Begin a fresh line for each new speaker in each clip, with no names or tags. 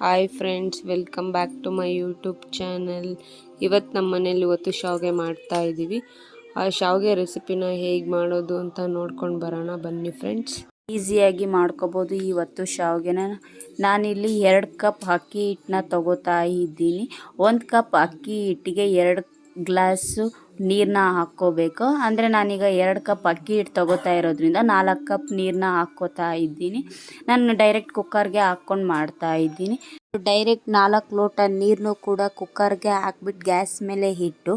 Hi friends welcome back to my YouTube channel ಇವತ್ತು ನಮ್ಮ ಮನೇಲಿ ಇವತ್ತು ಶಾವಿಗೆ ಮಾಡ್ತಾ ಇದ್ದೀವಿ. ಆ ಶಾವಿಗೆ ರೆಸಿಪಿನ ಹೇಗೆ ಮಾಡೋದು ಅಂತ ನೋಡ್ಕೊಂಡು ಬರೋಣ. ಬನ್ನಿ ಫ್ರೆಂಡ್ಸ್
ಈಸಿಯಾಗಿ ಮಾಡ್ಕೋಬೋದು ಇವತ್ತು ಶಾವಿಗೆನ. ನಾನಿಲ್ಲಿ ಎರಡು ಕಪ್ ಅಕ್ಕಿ ಹಿಟ್ಟನ್ನ ತಗೋತಾ ಇದ್ದೀನಿ. ಒಂದು ಕಪ್ ಅಕ್ಕಿ ಹಿಟ್ಟಿಗೆ ಎರಡು ಗ್ಲಾಸು ನೀರನ್ನ ಹಾಕ್ಕೋಬೇಕು. ಅಂದರೆ ನಾನೀಗ ಎರಡು ಕಪ್ ಅಕ್ಕಿ ಹಿಟ್ಟು ತಗೋತಾ ಇರೋದ್ರಿಂದ ನಾಲ್ಕು ಕಪ್ ನೀರನ್ನ ಹಾಕ್ಕೋತಾ ಇದ್ದೀನಿ. ನಾನು ಡೈರೆಕ್ಟ್ ಕುಕ್ಕರ್ಗೆ ಹಾಕ್ಕೊಂಡು ಮಾಡ್ತಾ ಇದ್ದೀನಿ. ಡೈರೆಕ್ಟ್ ನಾಲ್ಕು ಲೋಟ ನೀರನ್ನು ಕೂಡ ಕುಕ್ಕರ್ಗೆ ಹಾಕ್ಬಿಟ್ಟು ಗ್ಯಾಸ್ ಮೇಲೆ ಇಟ್ಟು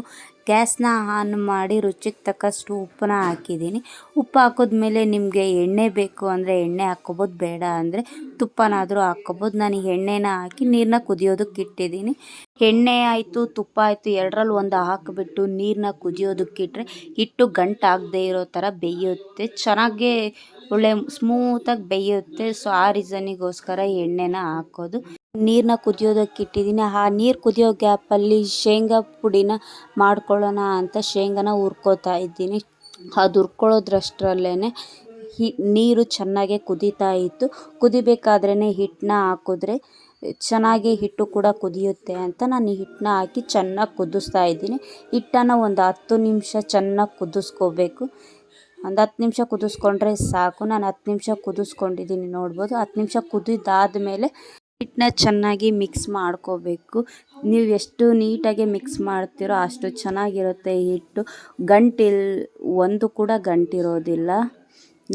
ಗ್ಯಾಸ್ನ ಆನ್ ಮಾಡಿ ರುಚಿಗೆ ತಕ್ಕಷ್ಟು ಉಪ್ಪನ್ನ ಹಾಕಿದ್ದೀನಿ. ಉಪ್ಪು ಹಾಕಿದ್ಮೇಲೆ ನಿಮಗೆ ಎಣ್ಣೆ ಬೇಕು ಅಂದರೆ ಎಣ್ಣೆ ಹಾಕ್ಕೋಬೋದು, ಬೇಡ ಅಂದರೆ ತುಪ್ಪನಾದರೂ ಹಾಕ್ಕೋಬೋದು. ನಾನು ಎಣ್ಣೆನ ಹಾಕಿ ನೀರನ್ನ ಕುದಿಯೋದಕ್ಕೆ ಇಟ್ಟಿದ್ದೀನಿ. ಎಣ್ಣೆ ಆಯಿತು, ತುಪ್ಪ ಆಯಿತು ಎರಡರಲ್ಲಿ ಒಂದು ಹಾಕಿಬಿಟ್ಟು ನೀರನ್ನ ಕುದಿಯೋದಕ್ಕಿಟ್ರೆ ಹಿಟ್ಟು ಗಂಟಾಗದೇ ಇರೋ ಥರ ಬೇಯುತ್ತೆ. ಚೆನ್ನಾಗೇ ಒಳ್ಳೆ ಸ್ಮೂತಾಗಿ ಬೇಯುತ್ತೆ. ಸೊ ಆ ರೀಸನಿಗೋಸ್ಕರ ಎಣ್ಣೆನ ಹಾಕೋದು. ನೀರನ್ನ ಕುದಿಯೋದಕ್ಕೆ ಇಟ್ಟಿದ್ದೀನಿ. ಆ ನೀರು ಕುದಿಯೋ ಗ್ಯಾಪಲ್ಲಿ ಶೇಂಗಾ ಪುಡಿನ ಮಾಡ್ಕೊಳ್ಳೋಣ ಅಂತ ಶೇಂಗಾನ ಹುರ್ಕೋತಾ ಇದ್ದೀನಿ. ಅದು ಹುರ್ಕೊಳ್ಳೋದ್ರಷ್ಟರಲ್ಲೇ ನೀರು ಚೆನ್ನಾಗೆ ಕುದೀತಾ ಇತ್ತು. ಕುದಿಬೇಕಾದ್ರೇ ಹಿಟ್ಟನ್ನ ಹಾಕಿದ್ರೆ ಚೆನ್ನಾಗಿ ಹಿಟ್ಟು ಕೂಡ ಕುದಿಯುತ್ತೆ ಅಂತ ನಾನು ಹಿಟ್ಟನ್ನ ಹಾಕಿ ಚೆನ್ನಾಗಿ ಕುದಿಸ್ತಾ ಇದ್ದೀನಿ. ಹಿಟ್ಟನ್ನು ಒಂದು ಹತ್ತು ನಿಮಿಷ ಚೆನ್ನಾಗಿ ಕುದಿಸ್ಕೋಬೇಕು. ಒಂದು ಹತ್ತು ನಿಮಿಷ ಕುದಿಸ್ಕೊಂಡ್ರೆ ಸಾಕು. ನಾನು ಹತ್ತು ನಿಮಿಷ ಕುದಿಸ್ಕೊಂಡಿದ್ದೀನಿ ನೋಡ್ಬೋದು. ಹತ್ತು ನಿಮಿಷ ಕುದಿದಾದಮೇಲೆ ಹಿಟ್ಟನ್ನ ಚೆನ್ನಾಗಿ ಮಿಕ್ಸ್ ಮಾಡ್ಕೋಬೇಕು. ನೀವು ಎಷ್ಟು ನೀಟಾಗಿ ಮಿಕ್ಸ್ ಮಾಡ್ತೀರೋ ಅಷ್ಟು ಚೆನ್ನಾಗಿರುತ್ತೆ ಹಿಟ್ಟು. ಗಂಟಿಲ್ ಒಂದು ಕೂಡ ಗಂಟಿರೋದಿಲ್ಲ.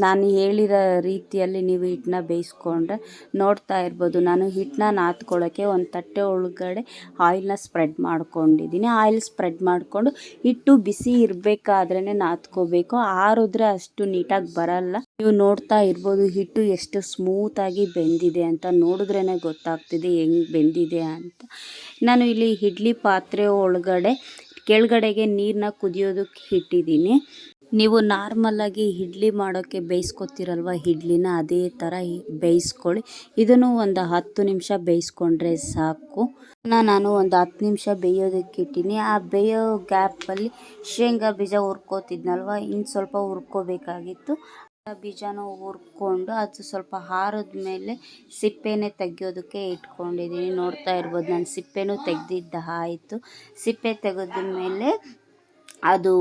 ನಾನು ಹೇಳಿರೋ ರೀತಿಯಲ್ಲಿ ನೀವು ಹಿಟ್ಟನ್ನ ಬೇಯಿಸ್ಕೊಂಡ್ರೆ ನೋಡ್ತಾ ಇರ್ಬೋದು. ನಾನು ಹಿಟ್ಟನ್ನ ನಾದ್ಕೊಳ್ಳೋಕ್ಕೆ ಒಂದು ತಟ್ಟೆ ಒಳಗಡೆ ಆಯಿಲ್ನ ಸ್ಪ್ರೆಡ್ ಮಾಡ್ಕೊಂಡಿದ್ದೀನಿ. ಆಯಿಲ್ ಸ್ಪ್ರೆಡ್ ಮಾಡಿಕೊಂಡು ಹಿಟ್ಟು ಬಿಸಿ ಇರಬೇಕಾದ್ರೇ ನಾದ್ಕೋಬೇಕು. ಆರಿದ್ರೆ ಅಷ್ಟು ನೀಟಾಗಿ ಬರಲ್ಲ. ನೀವು ನೋಡ್ತಾ ಇರ್ಬೋದು ಹಿಟ್ಟು ಎಷ್ಟು ಸ್ಮೂತಾಗಿ ಬೆಂದಿದೆ ಅಂತ. ನೋಡಿದ್ರೇ ಗೊತ್ತಾಗ್ತಿದೆ ಹೆಂಗೆ ಬೆಂದಿದೆ ಅಂತ. ನಾನು ಇಲ್ಲಿ ಇಡ್ಲಿ ಪಾತ್ರೆ ಒಳಗಡೆ, ಕೆಳಗಡೆಗೆ ನೀರನ್ನ ಕುದಿಯೋದಕ್ಕೆ ಇಟ್ಟಿದ್ದೀನಿ. ನೀವು ನಾರ್ಮಲಾಗಿ ಇಡ್ಲಿ ಮಾಡೋಕ್ಕೆ ಬೇಯಿಸ್ಕೊತಿರಲ್ವ? ಇಡ್ಲಿನ ಅದೇ ಥರ ಬೇಯಿಸ್ಕೊಳ್ಳಿ. ಇದನ್ನು ಒಂದು ಹತ್ತು ನಿಮಿಷ ಬೇಯಿಸ್ಕೊಂಡ್ರೆ ಸಾಕು. ನಾನು ಒಂದು ಹತ್ತು ನಿಮಿಷ ಬೇಯೋದಕ್ಕೆ ಇಟ್ಟಿನಿ. ಆ ಬೇಯೋ ಗ್ಯಾಪಲ್ಲಿ ಶೇಂಗಾ ಬೀಜ ಹುರ್ಕೋತಿದ್ನಲ್ವ? ಇನ್ನು ಸ್ವಲ್ಪ ಹುರ್ಕೋಬೇಕಾಗಿತ್ತು. ಬೀಜನ ಹುರ್ಕೊಂಡು ಅದು ಸ್ವಲ್ಪ ಹಾರದ ಮೇಲೆ ಸಿಪ್ಪೆನೇ ತೆಗಿಯೋದಕ್ಕೆ ಇಟ್ಕೊಂಡಿದ್ದೀನಿ ನೋಡ್ತಾ ಇರ್ಬೋದು, ನಾನು ಸಿಪ್ಪೆನೂ ತೆಗೆದಿದ್ದ ಆಯಿತು. ಸಿಪ್ಪೆ ತೆಗೆದ ಮೇಲೆ ಅದು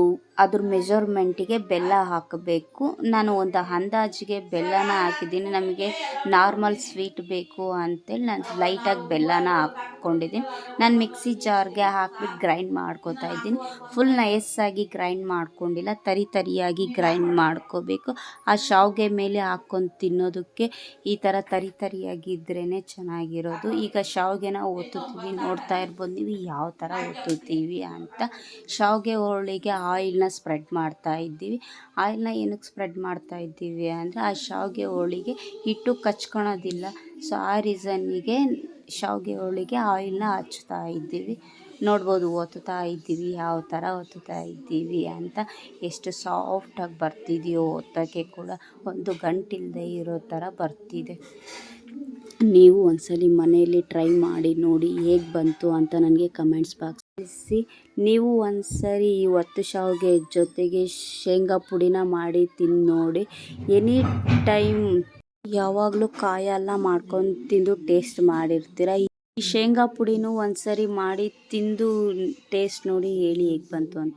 ಅದ್ರ ಮೆಜರ್ಮೆಂಟಿಗೆ ಬೆಲ್ಲ ಹಾಕಬೇಕು. ನಾನು ಒಂದು ಅಂದಾಜಿಗೆ ಬೆಲ್ಲನ ಹಾಕಿದ್ದೀನಿ. ನಮಗೆ ನಾರ್ಮಲ್ ಸ್ವೀಟ್ ಬೇಕು ಅಂತೇಳಿ ನಾನು ಲೈಟಾಗಿ ಬೆಲ್ಲನ ಹಾಕ್ಕೊಂಡಿದ್ದೀನಿ. ನಾನು ಮಿಕ್ಸಿ ಜಾರ್ಗೆ ಹಾಕ್ಬಿಟ್ಟು ಗ್ರೈಂಡ್ ಮಾಡ್ಕೊತಾ ಇದ್ದೀನಿ. ಫುಲ್ ನಯಸ್ಸಾಗಿ ಗ್ರೈಂಡ್ ಮಾಡ್ಕೊಂಡಿಲ್ಲ. ತರಿ ತರಿಯಾಗಿ ಗ್ರೈಂಡ್ ಮಾಡ್ಕೋಬೇಕು. ಆ ಶಾವಿಗೆ ಮೇಲೆ ಹಾಕ್ಕೊಂಡು ತಿನ್ನೋದಕ್ಕೆ ಈ ಥರ ತರಿ ತರಿಯಾಗಿದ್ರೇ ಚೆನ್ನಾಗಿರೋದು. ಈಗ ಶಾವಿಗೆನ ಒತ್ತುತ್ತೀವಿ. ನೋಡ್ತಾ ಇರ್ಬೋದು ನೀವು ಯಾವ ಥರ ಒತ್ತುತ್ತೀವಿ ಅಂತ. ಶಾವಿಗೆ ಹೋಳಿಗೆ ಆಯಿಲ್ನ ಸ್ಪ್ರೆಡ್ ಮಾಡ್ತಾ ಇದ್ದೀವಿ. ಆಯಿಲ್ನ ಏನಕ್ಕೆ ಸ್ಪ್ರೆಡ್ ಮಾಡ್ತಾ ಇದ್ದೀವಿ ಅಂದರೆ ಆ ಶಾವಿಗೆ ಹೋಳಿಗೆ ಹಿಟ್ಟು ಕಚ್ಕೊಳೋದಿಲ್ಲ. ಸೊ, ಆ ರೀಸನ್ನಿಗೆ ಶಾವಿಗೆ ಹೋಳಿಗೆ ಆಯಿಲ್ನ ಹಚ್ತಾ ಇದ್ದೀವಿ. ನೋಡ್ಬೋದು ಒತ್ತುತ್ತಾ ಇದ್ದೀವಿ, ಯಾವ ಥರ ಒತ್ತುತ್ತಾ ಇದ್ದೀವಿ ಅಂತ, ಎಷ್ಟು ಸಾಫ್ಟಾಗಿ ಬರ್ತಿದೆಯೋ ಒತ್ತೋಕ್ಕೆ ಕೂಡ ಒಂದು ಗಂಟಿಲ್ಲದೆ ಇರೋ ಥರ ಬರ್ತಿದೆ. ನೀವು ಒಂದ್ಸಲಿ ಮನೆಯಲ್ಲಿ ಟ್ರೈ ಮಾಡಿ ನೋಡಿ ಹೇಗೆ ಬಂತು ಅಂತ ನನಗೆ ಕಮೆಂಟ್ಸ್ ಬಾಕ್ಸ್ ತಿಳಿಸಿ. ನೀವು ಒಂದ್ಸರಿ ಈ ಒತ್ತು ಶಾವಿಗೆ ಜೊತೆಗೆ ಶೇಂಗಾ ಪುಡಿನ ಮಾಡಿ ತಿಂದು ನೋಡಿ. ಎನಿ ಟೈಮ್ ಯಾವಾಗಲೂ ಕಾಯೆಲ್ಲ ಮಾಡ್ಕೊಂಡು ತಿಂದು ಟೇಸ್ಟ್ ಮಾಡಿರ್ತೀರ. ಈ ಶೇಂಗಾ ಪುಡಿನೂ ಒಂದ್ಸರಿ ಮಾಡಿ ತಿಂದು ಟೇಸ್ಟ್ ನೋಡಿ ಹೇಳಿ ಹೇಗೆ ಬಂತು ಅಂತ.